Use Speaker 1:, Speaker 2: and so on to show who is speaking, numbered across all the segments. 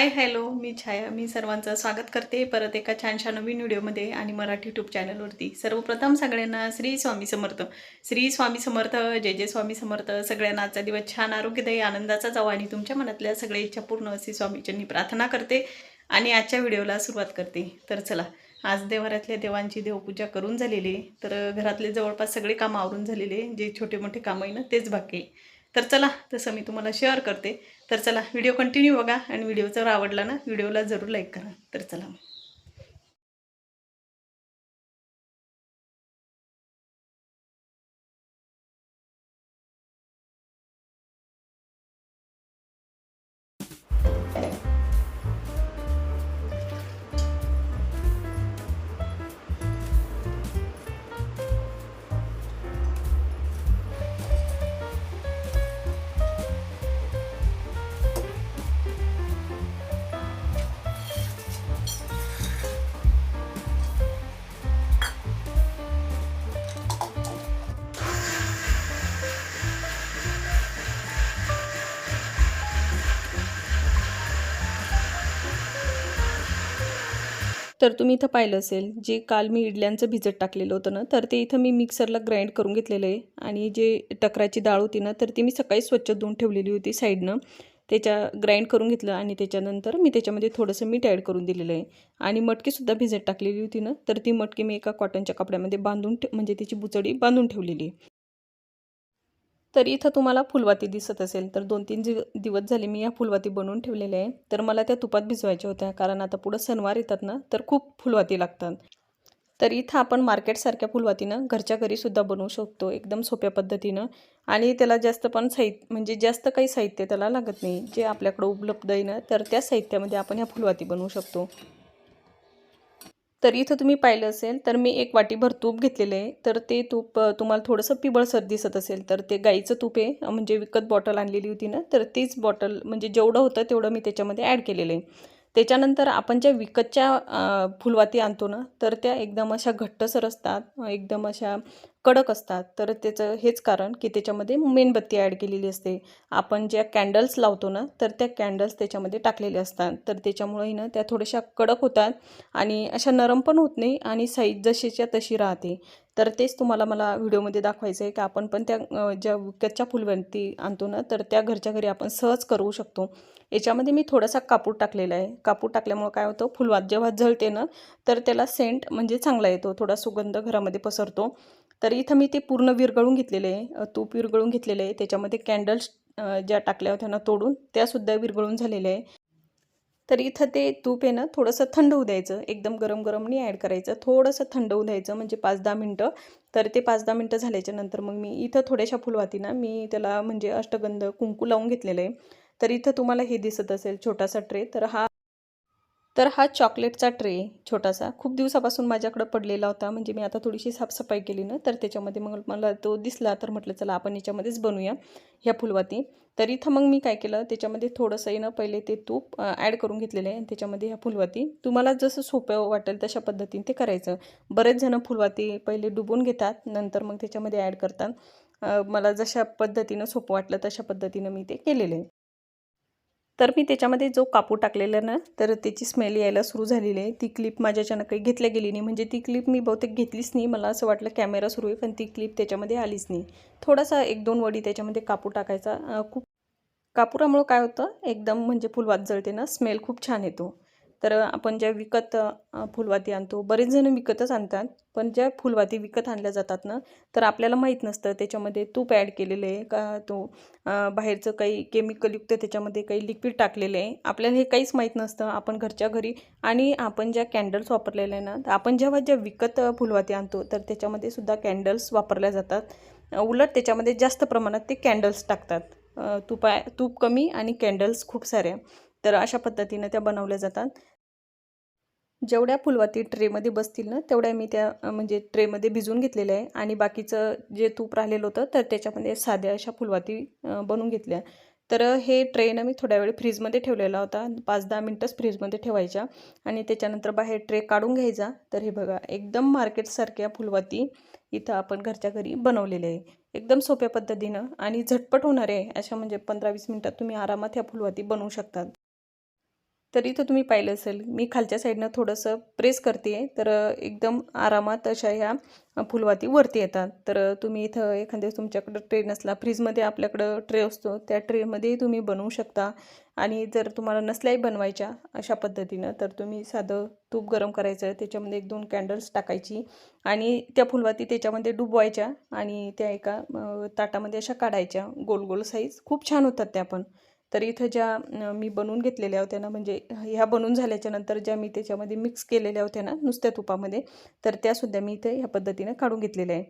Speaker 1: Hi hello मी छाया. मी सर्वांचं स्वागत करते परत एका छानशा नवीन व्हिडिओमध्ये आणि मराठी यूट्यूब चॅनलवरती. सर्वप्रथम सगळ्यांना श्री स्वामी समर्थ. श्री स्वामी समर्थ जय जय स्वामी समर्थ. सगळ्यांना आजचा दिवस छान आरोग्यदायी आनंदाचा जावा आणि तुमच्या मनातल्या सगळ्या इच्छा पूर्ण श्री स्वामीच्यांनी प्रार्थना करते आणि आजच्या व्हिडिओला सुरुवात करते. तर चला आज देवारातल्या देवांची देवपूजा करून झालेली तर घरातले जवळपास सगळे कामं आवरून झालेले जे छोटे मोठे कामं आहे ना तेच बाकी आहे. तर चला तसं मी तुम्हाला शेअर करते. तर चला व्हिडिओ कंटिन्यू बघा आणि व्हिडिओ जर आवडला ना व्हिडिओला जरूर लाईक करा. तर चला तर तुम्ही इथं पाहिलं असेल जे काल मी इडल्यांचं भिजत टाकलेलं होतं ना तर ते इथं मी मिक्सरला ग्राइंड करून घेतलेलं आहे. आणि जे टकराची डाळ होती ना तर ती मी सकाळी स्वच्छ धुवून ठेवलेली होती साईडनं. त्याच्या ग्राइंड करून घेतलं आणि त्याच्यानंतर मी त्याच्यामध्ये थोडंसं मीठ ॲड करून दिलेलं आहे. आणि मटकीसुद्धा भिजत टाकलेली होती ना तर ती मटकी मी एका कॉटनच्या कपड्यामध्ये बांधून ठे म्हणजे त्याची बुचडी बांधून ठेवलेली आहे. तर इथं तुम्हाला फुलवाती दिसत असेल. तर दोन तीन दिवस झाले मी या फुलवाती बनवून ठेवलेल्या आहे तर मला त्या तुपात भिजवायच्या होत्या. कारण आता पुढं सणवार येतात ना तर खूप फुलवाती लागतात. तर इथं आपण मार्केटसारख्या फुलवातीनं घरच्या घरीसुद्धा बनवू शकतो. एकदम सोप्या पद्धतीनं. आणि त्याला जास्त पण साहित्य म्हणजे जास्त काही साहित्य त्याला लागत नाही. जे आपल्याकडं उपलब्ध आहे ना तर त्या साहित्यामध्ये आपण ह्या फुलवाती बनवू शकतो. तर इथं तुम्ही पाहिलं असेल तर मी एक वाटीभर तूप घेतलेलं आहे. तर ते तूप तुम्हाला थोडंसं पिबळसर दिसत असेल तर ते गाईचं तूप आहे. म्हणजे विकत बॉटल आणलेली होती ना तर तीच बॉटल म्हणजे जेवढं होतं तेवढं मी त्याच्यामध्ये ॲड केलेलं आहे. त्याच्यानंतर आपण ज्या विकतच्या फुलवाती आणतो ना तर त्या एकदम अशा घट्टसर असतात एकदम अशा कडक असतात. तर त्याचं हेच कारण की त्याच्यामध्ये मेणबत्ती ॲड केलेली असते. आपण ज्या कॅन्डल्स लावतो ना तर त्या कॅन्डल्स त्याच्यामध्ये टाकलेले असतात. तर त्याच्यामुळेही ना त्या थोड्याशा कडक होतात आणि अशा नरम पण होत नाही आणि साईज जशीच्या तशी राहते. तर तेच तुम्हाला मला व्हिडिओमध्ये दाखवायचं आहे की आपण पण त्या ज्या विकतच्या फुलवंती आणतो ना तर त्या घरच्या घरी आपण सहज करू शकतो. याच्यामध्ये मी थोडासा कापूर टाकलेला आहे. कापूर टाकल्यामुळं काय होतं फुलवात जेव्हा जळते ना तर त्याला सेंट म्हणजे चांगला येतो. थोडा सुगंध घरामध्ये पसरतो. तर इथं मी ते पूर्ण विरघळून घेतलेले आहे. तूप विरघळून घेतलेले आहे. त्याच्यामध्ये कॅन्डल्स ज्या टाकल्या होत्या ना तोडून त्यासुद्धा विरघळून झालेल्या आहे. तर इथं ते तूप आहे ना थोडंसं थंड होऊ द्यायचं. एकदम गरम गरम नाही ॲड करायचं. थोडंसं थंड होऊ द्यायचं म्हणजे पाच दहा मिनटं. तर ते पाच दहा मिनटं झाल्याच्यानंतर मग मी इथं थोड्याशा फुलवाती ना मी त्याला म्हणजे अष्टगंध कुंकू लावून घेतलेलं आहे. तर इथं तुम्हाला हे दिसत असेल छोटासा ट्रे. तर हा तर हा चॉकलेटचा ट्रे छोटासा. खूप दिवसापासून माझ्याकडं पडलेला होता. म्हणजे मी आता थोडीशी साफसफाई केली ना तर त्याच्यामध्ये मग मला तो दिसला तर म्हटलं चला आपण याच्यामध्येच बनवूया ह्या फुलवाती. तर इथं मग मी काय केलं त्याच्यामध्ये थोडंसं ना पहिले ते तूप ॲड करून घेतलेलं आहे आणि त्याच्यामध्ये ह्या फुलवाती. तुम्हाला जसं सोपं वाटेल तशा पद्धतीने ते करायचं. बरेच जणं फुलवाती पहिले डुबून घेतात नंतर मग त्याच्यामध्ये ॲड करतात. मला जशा पद्धतीनं सोपं वाटलं तशा पद्धतीनं मी ते केलेलं आहे. तर मी त्याच्यामध्ये जो कापूर टाकलेला ना तर त्याची स्मेल यायला सुरू झालेली आहे. ती क्लिप माझ्याच्यानं काही घेतल्या गेली नाही. म्हणजे ती क्लिप मी बहुतेक घेतलीच नाही. मला असं वाटलं कॅमेरा सुरू आहे पण ती क्लिप त्याच्यामध्ये आलीच नाही. थोडासा एक दोन वडी त्याच्यामध्ये कापूर टाकायचा. खूप कापुरामुळं काय होतं? एकदम म्हणजे फुलवात जळते ना. स्मेल खूप छान येतो. तर आपण ज्या विकत फुलवाती आणतो बरेच जण विकतच आणतात पण ज्या फुलवाती विकत आणल्या जातात ना तर आपल्याला माहीत नसतं त्याच्यामध्ये तूप ॲड केलेलं आहे का तो बाहेरचं काही केमिकलयुक्त त्याच्यामध्ये काही लिक्विड टाकलेलं आहे. आपल्याला हे काहीच माहीत नसतं आपण घरच्या घरी आणि आपण ज्या कॅन्डल्स वापरलेल्या आहे ना तर आपण जेव्हा ज्या विकत फुलवाती आणतो तर त्याच्यामध्ये सुद्धा कॅन्डल्स वापरल्या जातात. उलट त्याच्यामध्ये जास्त प्रमाणात ते कॅन्डल्स टाकतात. तूप तुपा तूप कमी आणि कॅन्डल्स खूप साऱ्या तर अशा पद्धतीनं त्या बनवल्या जातात. जेवढ्या फुलवाती ट्रेमध्ये बसतील ना तेवढ्या मी त्या म्हणजे ट्रेमध्ये भिजवून घेतलेल्या आहे. आणि बाकीचं जे तूप राहिलेलं होतं तर त्याच्यामध्ये साध्या अशा फुलवाती बनवून घेतल्या. तर हे ट्रेनं मी थोड्या वेळ फ्रीजमध्ये ठेवलेला होता. पाच दहा मिनटंच फ्रीजमध्ये ठेवायच्या. आणि त्याच्यानंतर बाहेर ट्रे काढून घ्यायचा. तर हे बघा एकदम मार्केटसारख्या फुलवाती इथं आपण घरच्या घरी बनवलेले आहे. एकदम सोप्या पद्धतीनं आणि झटपट होणार आहे. अशा म्हणजे पंधरा वीस मिनटात तुम्ही आरामात ह्या फुलवाती बनवू शकतात. तर इथं तुम्ही पाहिलं असेल. मी खालच्या साईडनं थोडंसं प्रेस करते आहे तर एकदम आरामात अशा ह्या फुलवाती वरती येतात. तर तुम्ही इथं एखाद्या तुमच्याकडं ट्रे नसला फ्रीजमध्ये आपल्याकडं ट्रे असतो त्या ट्रेमध्येही तुम्ही बनवू शकता. आणि जर तुम्हाला नसल्याही बनवायच्या अशा पद्धतीनं तर तुम्ही साधं तूप गरम करायचं त्याच्यामध्ये एक दोन कॅन्डल्स टाकायची आणि त्या फुलवाती त्याच्यामध्ये डुबवायच्या आणि त्या एका ताटामध्ये अशा काढायच्या. गोल गोल साईज खूप छान होतात त्या पण. तर इथं ज्या मी बनवून घेतलेल्या होत्या ना म्हणजे ह्या बनवून झाल्याच्यानंतर ज्या मी त्याच्यामध्ये मिक्स केलेल्या होत्या ना नुसत्या तुपामध्ये तर त्यासुद्धा मी इथं ह्या पद्धतीनं काढून घेतलेल्या आहे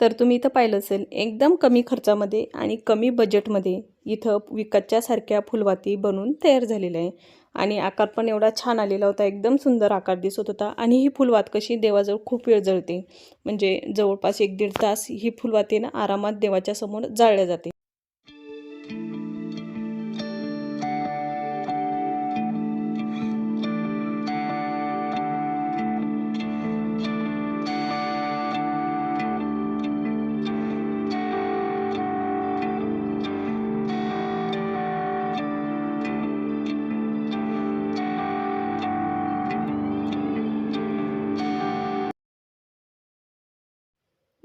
Speaker 1: तर तुम्ही इथं पाहिलं असेल एकदम कमी खर्चामध्ये आणि कमी बजेटमध्ये इथं विकतच्यासारख्या फुलवाती बनवून तयार झालेल्या आहे आणि आकार पण एवढा छान आलेला होता एकदम सुंदर आकार दिसत होता आणि ही फुलवात कशी देवाजवळ खूप वेळ जळते. म्हणजे जवळपास एक दीड तास ही फुलवाती ना आरामात देवाच्या समोर जाळल्या जाते.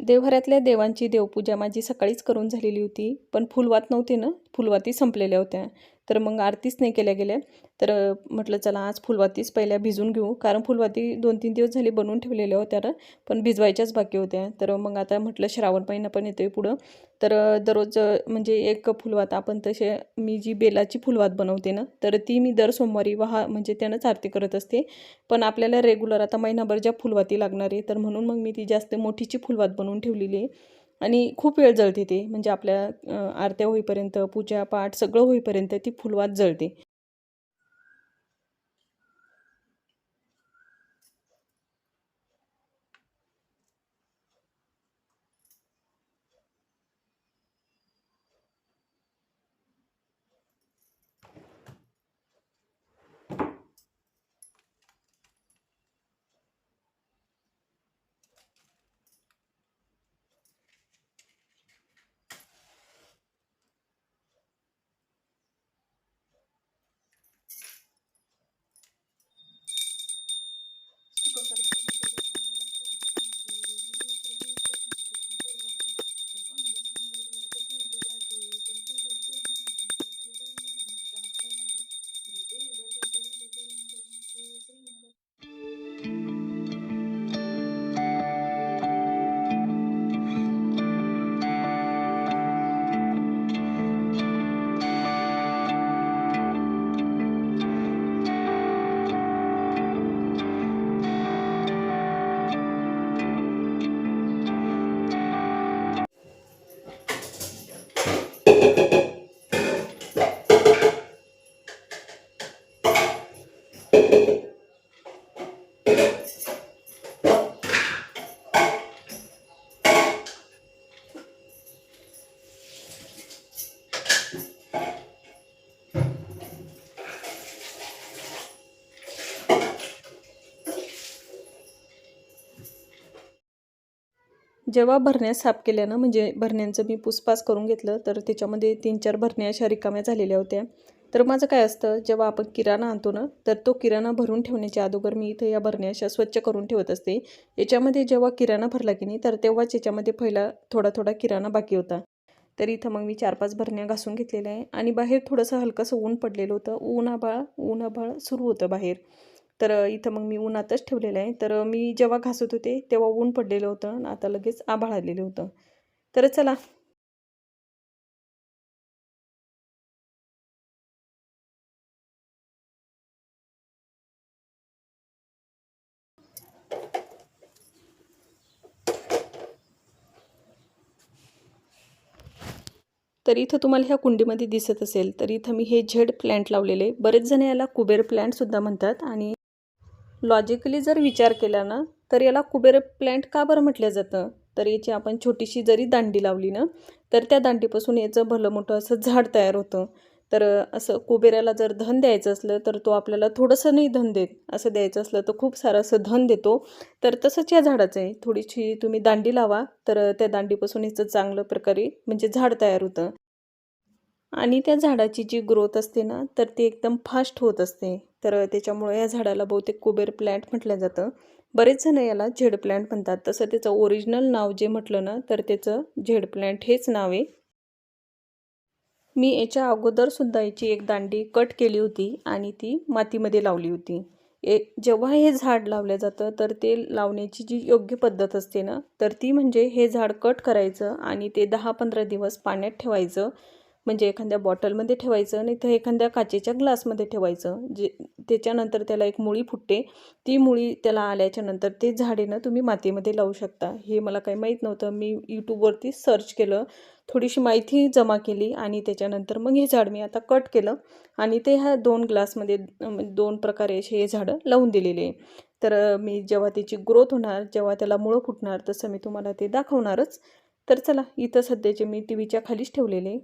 Speaker 1: देवघरातल्या देवांची देवपूजा माझी सकाळीच करून झालेली होती पण फुलवात नव्हती ना फुलवाती संपलेल्या होत्या. तर मग आरतीच नाही केल्या गेल्या. तर म्हटलं चला आज फुलवातीच पहिल्या भिजून घेऊ. कारण फुलवाती दोन तीन दिवस झाले बनवून ठेवलेल्या होत्या पण भिजवायच्याच बाकी होत्या. तर मग आता म्हटलं श्रावण महिना पण येतोय पुढं. तर दररोज म्हणजे एक फुलवात आपण तसे मी जी बेलाची फुलवात बनवते ना तर ती मी दर सोमवारी वहा म्हणजे त्यानंच आरती करत असते. पण आपल्याला रेग्युलर आता महिनाभर ज्या फुलवाती लागणार आहे तर म्हणून मग मी ती जास्त मोठीची फुलवात बनवून ठेवलेली आहे. आणि खूप वेळ जळते ते. म्हणजे आपल्या आरत्या होईपर्यंत पूजा पाठ सगळं होईपर्यंत ती फुलवात जळते. जेव्हा भरण्या साफ केल्या म्हणजे भरण्यांचं मी पुसपास करून घेतलं तर त्याच्यामध्ये तीन चार भरण्या अशा रिकाम्या झालेल्या होत्या. तर माझं काय असतं जेव्हा आपण किराणा आणतो ना तर तो किराणा भरून ठेवण्याच्या अगोदर मी इथं या भरण्या अशा स्वच्छ करून ठेवत असते. याच्यामध्ये जेव्हा किराणा भरला की नाही तर तेव्हाच याच्यामध्ये पहिला थोडा थोडा किराणा बाकी होता. तर इथं मग मी चार पाच भरण्या घासून घेतलेल्या आहे आणि बाहेर थोडंसं हलकंसं ऊन पडलेलं होतं. ऊन आभाळ ऊन आभाळ सुरू होतं बाहेर. तर इथं मग मी उन्हातच ठेवलेलं आहे. तर मी जेव्हा घासत होते तेव्हा ऊन पडलेलं होतं आता लगेच आभाळ आलेलं होतं. तर चला तर इथं तुम्हाला ह्या कुंडीमध्ये दिसत असेल तर इथं मी हे झेड प्लॅन्ट लावलेले बरेच जण याला कुबेर प्लॅन्टसुद्धा म्हणतात. आणि लॉजिकली जर विचार केला ना तर याला कुबेर प्लॅन्ट का बरं म्हटलं जातं? तर याची आपण छोटीशी जरी दांडी लावली ना तर त्या दांडीपासून याचं भलं मोठं असं झाड तयार होतं. तर असं कुबेराला जर धन द्यायचं असलं तर तो आपल्याला थोडंसं नाही धन देत असं द्यायचं असलं तर खूप सारं असं धन देतो. तर तसंच या झाडाचं आहे. थोडीशी तुम्ही दांडी लावा. तर त्या दांडीपासून हिचं चांगलं प्रकारे म्हणजे झाड तयार होतं. आणि त्या झाडाची जी ग्रोथ असते ना तर ती एकदम फास्ट होत असते. तर त्याच्यामुळे या झाडाला बहुतेक कुबेर प्लॅन्ट म्हटलं जातं. बरेच जण याला झेड प्लॅन्ट म्हणतात. तसं त्याचं ओरिजिनल नाव जे म्हटलं ना तर त्याचं झेड प्लॅन्ट हेच नाव आहे. मी याच्या अगोदरसुद्धा याची एक दांडी कट केली होती आणि ती मातीमध्ये लावली होती. ए जेव्हा हे झाड लावलं जातं तर ते लावण्याची जी योग्य पद्धत असते ना तर ती म्हणजे हे झाड कट करायचं आणि ते दहा पंधरा दिवस पाण्यात ठेवायचं. म्हणजे एखाद्या बॉटलमध्ये ठेवायचं नाही तर एखाद्या काचेच्या ग्लासमध्ये ठेवायचं. जे त्याच्यानंतर त्याला एक मुळी फुटते. ती मुळी त्याला आल्याच्यानंतर ते झाडेनं तुम्ही मातीमध्ये लावू शकता. हे मला काही माहीत नव्हतं. मी यूट्यूबवरती सर्च केलं. थोडीशी माहिती जमा केली आणि त्याच्यानंतर मग हे झाड मी आता कट केलं आणि ते ह्या दोन ग्लासमध्ये दोन प्रकारे असे हे झाडं लावून दिलेले तर मी जेव्हा त्याची ग्रोथ होणार जेव्हा त्याला मुळं फुटणार तसं मी तुम्हाला ते दाखवणारच. तर चला इथं सध्याचे मी टी व्हीच्या खालीच ठेवलेले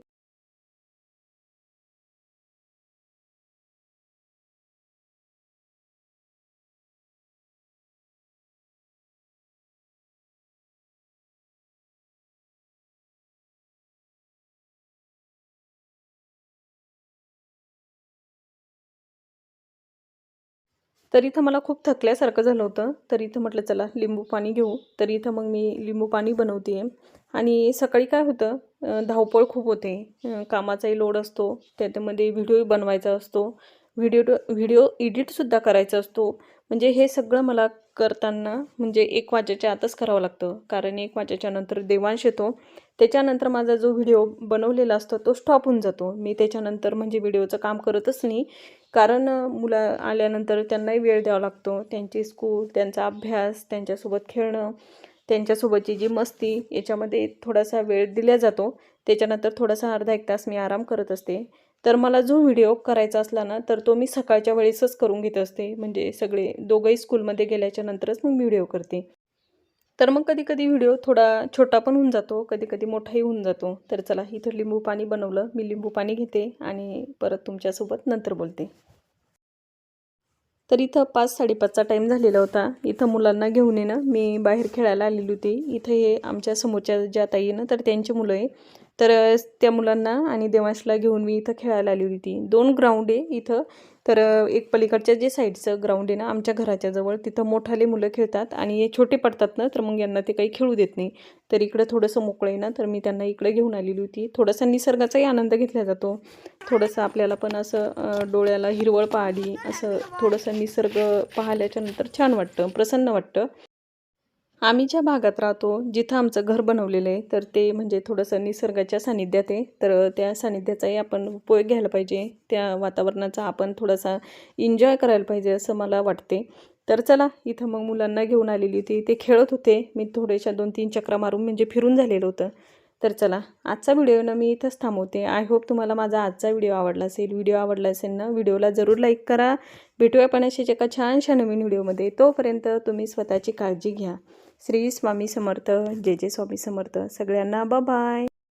Speaker 1: तर इथं मला खूप थकल्यासारखं झालं होतं. तर इथं म्हटलं चला लिंबू पाणी घेऊ. तर इथं मग मी लिंबू पाणी बनवते आहे आणि सकाळी काय होतं धावपळ खूप होते. कामाचाही लोड असतो. त्याच्यामध्ये व्हिडिओ बनवायचा असतो. व्हिडिओ व्हिडिओ एडिटसुद्धा करायचा असतो. म्हणजे हे सगळं मला करताना म्हणजे एक वाजेच्या आतच करावं लागतं. कारण एक वाजेच्या नंतर देवांश येतो. त्याच्यानंतर माझा जो व्हिडिओ बनवलेला असतो तो स्टॉप होऊन जातो. मी त्याच्यानंतर म्हणजे व्हिडिओचं काम करतच नाही. कारण मुलं आल्यानंतर त्यांनाही वेळ द्यावा लागतो. त्यांची स्कूल त्यांचा अभ्यास त्यांच्यासोबत खेळणं त्यांच्यासोबतची जी मस्ती याच्यामध्ये थोडासा वेळ दिला जातो. त्याच्यानंतर थोडासा अर्धा एक तास मी आराम करत असते. तर मला जो व्हिडिओ करायचा असला ना तर तो मी सकाळच्या वेळेसच करून घेत असते. म्हणजे सगळे दोघंही स्कूलमध्ये गेल्याच्या नंतरच मग व्हिडिओ करते. तर मग कधी कधी व्हिडिओ थोडा छोटा पण होऊन जातो कधी कधी मोठाही होऊन जातो. तर चला इथं लिंबू पाणी बनवलं. मी लिंबू पाणी घेते आणि परत तुमच्यासोबत नंतर बोलते. तर इथं पाच साडेपाचचा टाईम झालेला होता. इथं मुलांना घेऊन येणं. मी बाहेर खेळायला आलेली होती. इथं हे आमच्या समोरच्या ज्या ताई ना तर त्यांची मुलं आहे. तर त्या मुलांना आणि देवांशला घेऊन मी इथं खेळायला आली होती. दोन ग्राउंड आहे इथं. तर एक पलीकडच्या जे साईडचं ग्राउंड आहे ना आमच्या घराच्या जवळ तिथं मोठाले मुलं खेळतात आणि हे छोटे पडतात ना तर मग यांना ते काही खेळू देत नाही. तर इकडं थोडंसं मोकळं आहे ना तर मी त्यांना इकडे घेऊन आलेली होती. थोडासा निसर्गाचाही आनंद घेतला जातो. थोडंसं आपल्याला पण असं डोळ्याला हिरवळ पाहली असं थोडंसं निसर्ग पाहिल्याच्यानंतर छान वाटतं प्रसन्न वाटतं. आम्ही ज्या भागात राहतो जिथं आमचं घर बनवलेलं आहे तर ते म्हणजे थोडंसं निसर्गाच्या सानिध्यात आहे. तर त्या सानिध्याचाही आपण उपयोग घ्यायला पाहिजे. त्या वातावरणाचा आपण थोडासा एन्जॉय करायला पाहिजे असं मला वाटते. तर चला इथं मग मुलांना घेऊन आलेली होती ते खेळत होते. मी थोड्याशा दोन तीन चक्रा मारून म्हणजे फिरून झालेलं होतं. तर चला आजचा व्हिडिओ ना मी इथंच थांबवते. आय होप तुम्हाला माझा आजचा व्हिडिओ आवडला असेल व्हिडिओ आवडला असेल ना व्हिडिओला जरूर लाईक करा. भेटूया पण अशाच एका छानशा नवीन व्हिडिओमध्ये. तोपर्यंत तुम्ही स्वतःची काळजी घ्या. श्री स्वामी समर्थ जे जे स्वामी समर्थ सगळ्यांना बाय